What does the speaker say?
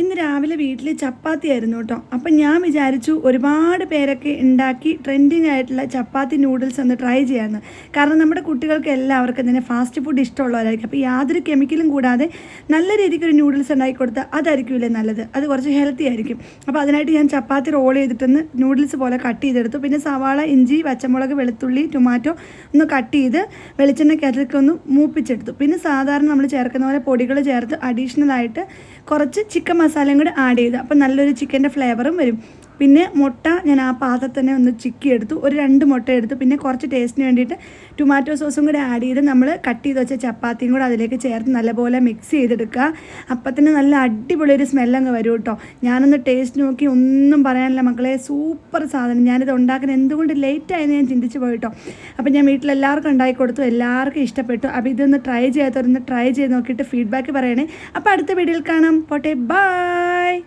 ഇന്ന് രാവിലെ വീട്ടിൽ ചപ്പാത്തി ആയിരുന്നു കേട്ടോ. അപ്പം ഞാൻ വിചാരിച്ചു ഒരുപാട് പേരൊക്കെ ഉണ്ടാക്കി ട്രെൻഡിങ് ആയിട്ടുള്ള ചപ്പാത്തി നൂഡിൽസ് ഒന്ന് ട്രൈ ചെയ്യാമെന്ന് കാരണം നമ്മുടെ കുട്ടികൾക്ക് എല്ലാവർക്കും തന്നെ ഫാസ്റ്റ് ഫുഡ് ഇഷ്ടമുള്ളവരായിരിക്കും. അപ്പോൾ യാതൊരു കെമിക്കലും കൂടാതെ നല്ല രീതിക്ക് ഒരു നൂഡിൽസ് ഉണ്ടാക്കി കൊടുത്താൽ അതായിരിക്കില്ലേ നല്ലത്. അത് കുറച്ച് ഹെൽത്തി ആയിരിക്കും. അപ്പോൾ അതിനായിട്ട് ഞാൻ ചപ്പാത്തി റോൾ ചെയ്തിട്ടൊന്ന് നൂഡിൽസ് പോലെ കട്ട് ചെയ്തെടുത്തു. പിന്നെ സവാള ഇഞ്ചി പച്ചമുളക് വെളുത്തുള്ളി ടൊമാറ്റോ ഒന്ന് കട്ട് ചെയ്ത് വെളിച്ചെണ്ണ വെളിച്ചെണ്ണയ്ക്കകത്തേക്ക് ഒന്ന് മൂപ്പിച്ചെടുത്തു. പിന്നെ സാധാരണ നമ്മൾ ചേർക്കുന്ന പോലെ പൊടികൾ ചേർത്ത് അഡീഷണലായിട്ട് കുറച്ച് ചിക്കൻ മസാലയും കൂടി ആഡ് ചെയ്ത് അപ്പോൾ നല്ലൊരു ചിക്കന്റെ ഫ്ലേവറും വരും. പിന്നെ മുട്ട ഞാൻ ആ പാത്രത്തിൽ തന്നെ ഒന്ന് ചിക്കി എടുത്തു ഒരു രണ്ട് മുട്ട എടുത്തു. പിന്നെ കുറച്ച് ടേസ്റ്റിന് വേണ്ടിയിട്ട് ടൊമാറ്റോ സോസും കൂടെ ആഡ് ചെയ്ത് നമ്മൾ കട്ട് ചെയ്ത് വെച്ച ചപ്പാത്തിയും കൂടെ അതിലേക്ക് ചേർത്ത് നല്ലപോലെ മിക്സ് ചെയ്തെടുക്കുക അപ്പം തന്നെ നല്ല അടിപൊളി ഒരു സ്മെല്ലങ്ങ് വരും കേട്ടോ ഞാനൊന്ന് ടേസ്റ്റ് നോക്കി ഒന്നും പറയാനില്ല മക്കളെ. സൂപ്പർ സാധനം. ഞാനിത് ഉണ്ടാക്കാൻ എന്തുകൊണ്ട് ലേറ്റ് ആയെന്ന് ഞാൻ ചിന്തിച്ച് പോയിട്ടോ. അപ്പം ഞാൻ വീട്ടിലെല്ലാവർക്കും ഉണ്ടാക്കി കൊടുത്തു. എല്ലാവർക്കും ഇഷ്ടപ്പെട്ടു. അപ്പോൾ ഇതൊന്ന് ട്രൈ ചെയ്യാത്തവരൊന്ന് ട്രൈ ചെയ്ത് നോക്കിയിട്ട് ഫീഡ്ബാക്ക് പറയണേ. അപ്പോൾ അടുത്ത വീഡിയോയിൽ കാണാം. പോട്ടെ. ബൈ